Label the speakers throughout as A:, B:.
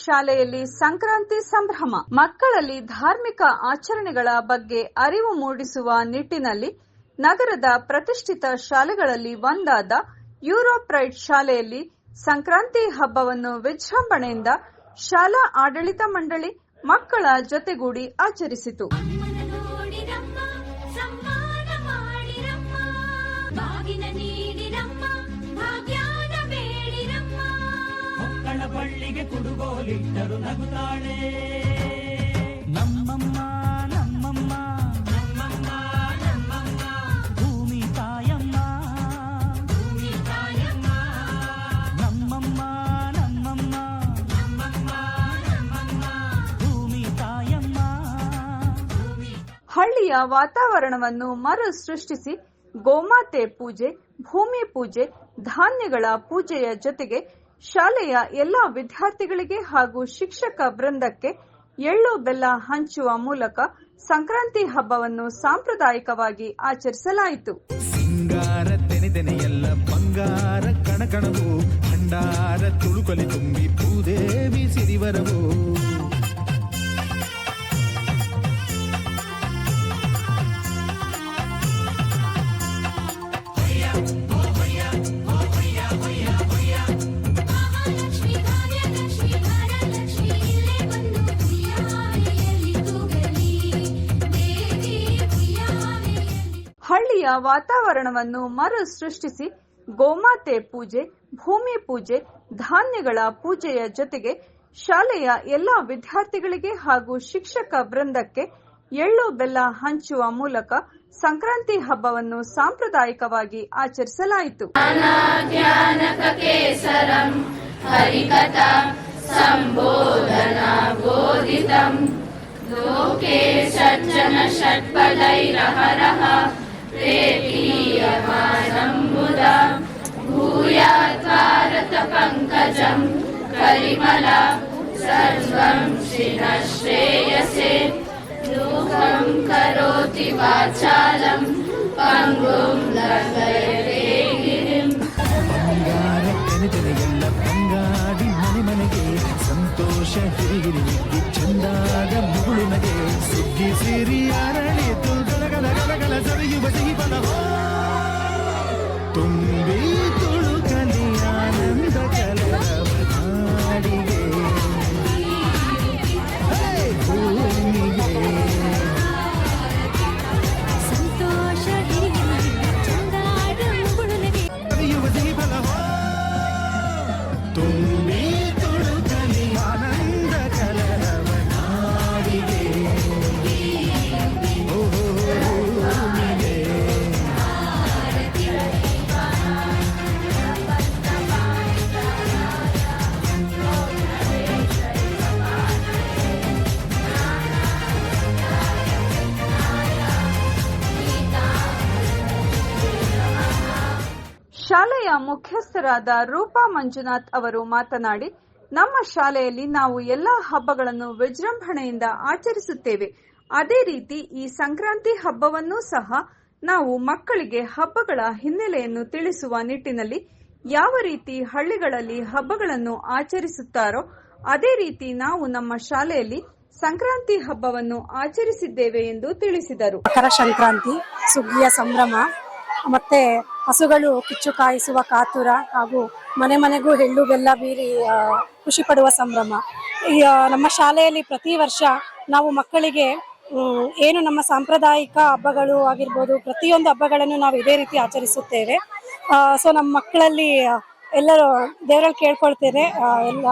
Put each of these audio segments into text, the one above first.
A: ಶಾಲೆಯಲ್ಲಿ ಸಂಕ್ರಾಂತಿ ಸಂಭ್ರಮ. ಮಕ್ಕಳಲ್ಲಿ ಧಾರ್ಮಿಕ ಆಚರಣೆಗಳ ಬಗ್ಗೆ ಅರಿವು ಮೂಡಿಸುವ ನಿಟ್ಟಿನಲ್ಲಿ ನಗರದ ಪ್ರತಿಷ್ಠಿತ ಶಾಲೆಗಳಲ್ಲಿ ಒಂದಾದ ಯುರೋಪ್ರೈಟ್ ಶಾಲೆಯಲ್ಲಿ ಸಂಕ್ರಾಂತಿ ಹಬ್ಬವನ್ನು ವಿಜೃಂಭಣೆಯಿಂದ ಶಾಲಾ ಆಡಳಿತ ಮಂಡಳಿ ಮಕ್ಕಳ ಜೊತೆಗೂಡಿ ಆಚರಿಸಿತು.
B: ಬಳ್ಳಿಗೆ ಕುಡುಗೋಲಿಟ್ಟರು ನಗುತ್ತಾಳೆ. ನಮ್ಮಮ್ಮ ನಮ್ಮಮ್ಮ ನಮ್ಮಮ್ಮ ನಮ್ಮಮ್ಮ ಭೂಮಿ ತಾಯಮ್ಮ. ಭೂಮಿ ತಾಯಮ್ಮ ನಮ್ಮಮ್ಮ ನಮ್ಮಮ್ಮ ನಮ್ಮಮ್ಮ ನಮ್ಮಮ್ಮ ಭೂಮಿ ತಾಯಮ್ಮ.
A: ಹಳ್ಳಿಯ ವಾತಾವರಣವನ್ನು ಮರು ಸೃಷ್ಟಿಸಿ ಗೋಮಾತೆ ಪೂಜೆ, ಭೂಮಿ ಪೂಜೆ, ಧಾನ್ಯಗಳ ಪೂಜೆಯ ಜೊತೆಗೆ ಶಾಲೆಯ ಎಲ್ಲಾ ವಿದ್ಯಾರ್ಥಿಗಳಿಗೆ ಹಾಗೂ ಶಿಕ್ಷಕ ವೃಂದಕ್ಕೆ ಎಳ್ಳು ಬೆಲ್ಲ ಹಂಚುವ ಮೂಲಕ ಸಂಕ್ರಾಂತಿ ಹಬ್ಬವನ್ನು ಸಾಂಪ್ರದಾಯಿಕವಾಗಿ ಆಚರಿಸಲಾಯಿತು.
C: ಸಿಂಗಾರ ಎಲ್ಲ ಬಂಗಾರ, ಕಣಕಣವು, ಭಂಡಾರ, ತುಳುಕಲಿ ತುಂಬಿ ಭೂದೇವಿ ಸಿರಿವರವು.
A: ಹಳ್ಳಿಯ ವಾತಾವರಣವನ್ನು ಮರು ಸೃಷ್ಟಿಸಿ ಗೋಮಾತೆ ಪೂಜೆ, ಭೂಮಿ ಪೂಜೆ, ಧಾನ್ಯಗಳ ಪೂಜೆಯ ಜೊತೆಗೆ ಶಾಲೆಯ ಎಲ್ಲ ವಿದ್ಯಾರ್ಥಿಗಳಿಗೆ ಹಾಗೂ ಶಿಕ್ಷಕ ವೃಂದಕ್ಕೆ ಎಳ್ಳು ಬೆಲ್ಲ ಹಂಚುವ ಮೂಲಕ ಸಂಕ್ರಾಂತಿ ಹಬ್ಬವನ್ನು ಸಾಂಪ್ರದಾಯಿಕವಾಗಿ ಆಚರಿಸಲಾಯಿತು.
C: ಬಂಗಾರ ತೆನೆ ತೆನೆಗೆಲ್ಲ ಬಂಗಾಡಿ ಮನೆ ಮನೆಗೆ ಸಂತೋಷ ಹಿರಿಗಿರಿ ಚಂದಾದ ಮುಗುಳು ನಗೆ ಸುಗ್ಗಿ ಸಿರಿ
A: ಶಾಲೆಯ ಮುಖ್ಯಸ್ಥರಾದ ರೂಪಾ ಮಂಜುನಾಥ್ ಅವರು ಮಾತನಾಡಿ, ನಮ್ಮ ಶಾಲೆಯಲ್ಲಿ ನಾವು ಎಲ್ಲಾ ಹಬ್ಬಗಳನ್ನು ವಿಜೃಂಭಣೆಯಿಂದ ಆಚರಿಸುತ್ತೇವೆ. ಅದೇ ರೀತಿ ಈ ಸಂಕ್ರಾಂತಿ ಹಬ್ಬವನ್ನೂ ಸಹ ನಾವು ಮಕ್ಕಳಿಗೆ ಹಬ್ಬಗಳ ಹಿನ್ನೆಲೆಯನ್ನು ತಿಳಿಸುವ ನಿಟ್ಟಿನಲ್ಲಿ ಯಾವ ರೀತಿ ಹಳ್ಳಿಗಳಲ್ಲಿ ಹಬ್ಬಗಳನ್ನು ಆಚರಿಸುತ್ತಾರೋ, ಅದೇ ರೀತಿ ನಾವು ನಮ್ಮ ಶಾಲೆಯಲ್ಲಿ ಸಂಕ್ರಾಂತಿ ಹಬ್ಬವನ್ನು ಆಚರಿಸಿದ್ದೇವೆ ಎಂದು ತಿಳಿಸಿದರು.
D: ಮಕರ ಸಂಕ್ರಾಂತಿ, ಸುಗ್ಗಿಯ ಸಂಭ್ರಮ ಮತ್ತೆ ಹಸುಗಳು ಕಿಚ್ಚು ಕಾಯಿಸುವ ಕಾತುರ ಹಾಗೂ ಮನೆ ಮನೆಗೂ ಎಳ್ಳು ಬೆಲ್ಲ ಬೀರಿ ಖುಷಿ ಪಡುವ ಸಂಭ್ರಮ. ನಮ್ಮ ಶಾಲೆಯಲ್ಲಿ ಪ್ರತಿ ವರ್ಷ ನಾವು ಮಕ್ಕಳಿಗೆ ಏನು ನಮ್ಮ ಸಾಂಪ್ರದಾಯಿಕ ಹಬ್ಬಗಳು ಆಗಿರ್ಬೋದು, ಪ್ರತಿಯೊಂದು ಹಬ್ಬಗಳನ್ನು ನಾವು ಇದೇ ರೀತಿ ಆಚರಿಸುತ್ತೇವೆ. ಸೊ ನಮ್ಮ ಮಕ್ಕಳಲ್ಲಿ ಎಲ್ಲರೂ ದೇವರಲ್ಲಿ ಕೇಳ್ಕೊಳ್ತೇನೆ ಎಲ್ಲ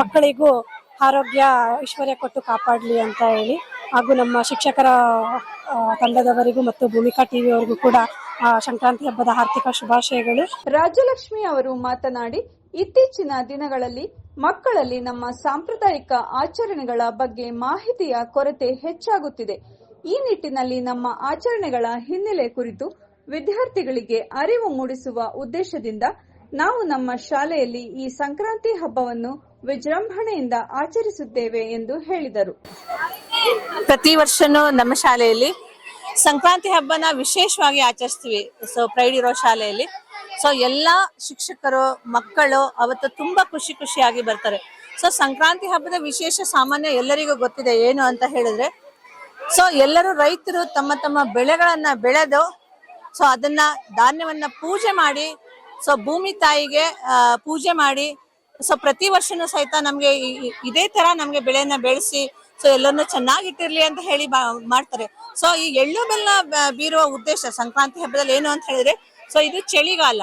D: ಮಕ್ಕಳಿಗೂ ಆರೋಗ್ಯ, ಐಶ್ವರ್ಯ ಕೊಟ್ಟು ಕಾಪಾಡಲಿ ಅಂತ ಹೇಳಿ. ಹಾಗೂ ನಮ್ಮ ಶಿಕ್ಷಕರ ತಂಡದವರಿಗೂ ಮತ್ತು ಭೂಮಿಕಾ ಟಿವಿಯವರಿಗೂ ಕೂಡ ಸಂಕ್ರಾಂತಿ ಹಬ್ಬದ ಆರ್ಥಿಕ ಶುಭಾಶಯಗಳು.
A: ರಾಜಲಕ್ಷ್ಮಿ ಅವರು ಮಾತನಾಡಿ ಇತ್ತೀಚಿನ ದಿನಗಳಲ್ಲಿ ಮಕ್ಕಳಲ್ಲಿ ನಮ್ಮ ಸಾಂಪ್ರದಾಯಿಕ ಆಚರಣೆಗಳ ಬಗ್ಗೆ ಮಾಹಿತಿಯ ಕೊರತೆ ಹೆಚ್ಚಾಗುತ್ತಿದೆ. ಈ ನಿಟ್ಟಿನಲ್ಲಿ ನಮ್ಮ ಆಚರಣೆಗಳ ಹಿನ್ನೆಲೆ ಕುರಿತು ವಿದ್ಯಾರ್ಥಿಗಳಿಗೆ ಅರಿವು ಮೂಡಿಸುವ ಉದ್ದೇಶದಿಂದ ನಾವು ನಮ್ಮ ಶಾಲೆಯಲ್ಲಿ ಈ ಸಂಕ್ರಾಂತಿ ಹಬ್ಬವನ್ನು ವಿಜೃಂಭಣೆಯಿಂದ ಆಚರಿಸುತ್ತೇವೆ ಎಂದು ಹೇಳಿದರು.
E: ಪ್ರತಿ ವರ್ಷನೂ ನಮ್ಮ ಶಾಲೆಯಲ್ಲಿ ಸಂಕ್ರಾಂತಿ ಹಬ್ಬನ ವಿಶೇಷವಾಗಿ ಆಚರಿಸ್ತೀವಿ. ಸೊ ಪ್ರೈಡ್ ಇರೋ ಶಾಲೆಯಲ್ಲಿ. ಸೊ ಎಲ್ಲಾ ಶಿಕ್ಷಕರು, ಮಕ್ಕಳು ಅವತ್ತು ತುಂಬಾ ಖುಷಿ ಖುಷಿಯಾಗಿ ಬರ್ತಾರೆ. ಸೊ ಸಂಕ್ರಾಂತಿ ಹಬ್ಬದ ವಿಶೇಷ ಸಾಮಾನ್ಯ ಎಲ್ಲರಿಗೂ ಗೊತ್ತಿದೆ ಏನು ಅಂತ ಹೇಳಿದ್ರೆ ಸೊ ಎಲ್ಲರೂ ರೈತರು ತಮ್ಮ ತಮ್ಮ ಬೆಳೆಗಳನ್ನ ಬೆಳೆದು ಸೊ ಅದನ್ನ ಧಾನ್ಯವನ್ನ ಪೂಜೆ ಮಾಡಿ ಸೊ ಭೂಮಿ ತಾಯಿಗೆ ಪೂಜೆ ಮಾಡಿ ಸೊ ಪ್ರತಿ ವರ್ಷನೂ ಸಹಿತ ನಮ್ಗೆ ಇದೇ ತರ ನಮ್ಗೆ ಬೆಳೆಯನ್ನ ಬೆಳೆಸಿ ಸೊ ಎಲ್ಲಾನು ಚೆನ್ನಾಗಿಟ್ಟಿರ್ಲಿ ಅಂತ ಹೇಳಿ ಮಾಡ್ತಾರೆ. ಸೊ ಈ ಎಳ್ಳು ಬೆಲ್ಲ ಬೀರುವ ಉದ್ದೇಶ ಸಂಕ್ರಾಂತಿ ಹಬ್ಬದಲ್ಲಿ ಏನು ಅಂತ ಹೇಳಿದ್ರೆ ಸೊ ಇದು ಚಳಿಗಾಲ.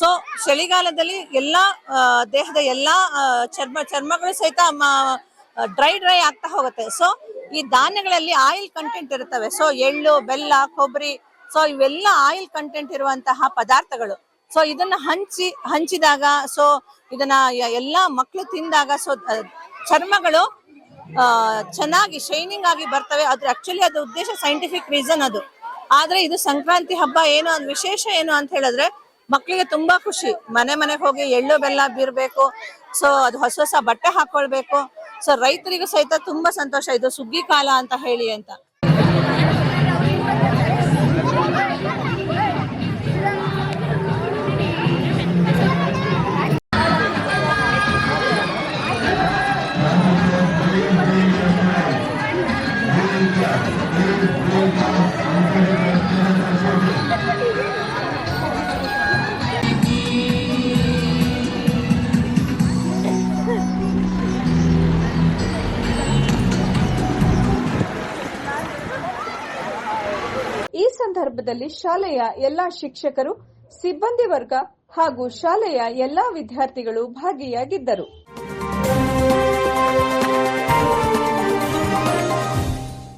E: ಸೊ ಚಳಿಗಾಲದಲ್ಲಿ ಎಲ್ಲಾ ದೇಹದ ಎಲ್ಲಾ ಚರ್ಮ, ಚರ್ಮಗಳು ಸಹಿತ ಡ್ರೈ ಡ್ರೈ ಆಗ್ತಾ ಹೋಗುತ್ತೆ. ಸೊ ಈ ಧಾನ್ಯಗಳಲ್ಲಿ ಆಯಿಲ್ ಕಂಟೆಂಟ್ ಇರುತ್ತವೆ. ಸೊ ಎಳ್ಳು, ಬೆಲ್ಲ, ಕೊಬ್ಬರಿ ಸೊ ಇವೆಲ್ಲ ಆಯಿಲ್ ಕಂಟೆಂಟ್ ಇರುವಂತಹ ಪದಾರ್ಥಗಳು. ಸೊ ಇದನ್ನ ಹಂಚಿ, ಹಂಚಿದಾಗ ಸೊ ಇದನ್ನ ಎಲ್ಲಾ ಮಕ್ಕಳು ತಿಂದಾಗ ಸೊ ಚರ್ಮಗಳು ಚೆನ್ನಾಗಿ ಶೈನಿಂಗ್ ಆಗಿ ಬರ್ತವೆ. ಅದ್ರ ಆಕ್ಚುಲಿ ಅದು ಉದ್ದೇಶ ಸೈಂಟಿಫಿಕ್ ರೀಸನ್ ಅದು. ಆದ್ರೆ ಇದು ಸಂಕ್ರಾಂತಿ ಹಬ್ಬ ಏನು ಒಂದು ವಿಶೇಷ ಏನು ಅಂತ ಹೇಳಿದ್ರೆ ಮಕ್ಕಳಿಗೆ ತುಂಬಾ ಖುಷಿ. ಮನೆ ಮನೆಗೆ ಹೋಗಿ ಎಳ್ಳು ಬೆಲ್ಲ ಬೀರ್ಬೇಕು, ಸೊ ಅದು ಹೊಸ ಹೊಸ ಬಟ್ಟೆ ಹಾಕೊಳ್ಬೇಕು. ಸೊ ರೈತರಿಗೂ ಸಹಿತ ತುಂಬಾ ಸಂತೋಷ. ಇದು ಸುಗ್ಗಿ ಕಾಲ ಅಂತ ಹೇಳಿ ಅಂತ.
A: ಸಂದರ್ಭದಲ್ಲಿ ಶಾಲೆಯ ಎಲ್ಲಾ ಶಿಕ್ಷಕರು ಸಿಬ್ಬಂದಿ ವರ್ಗ ಹಾಗೂ ಶಾಲೆಯ ಎಲ್ಲಾ ವಿದ್ಯಾರ್ಥಿಗಳು ಭಾಗಿಯಾಗಿದ್ದರು.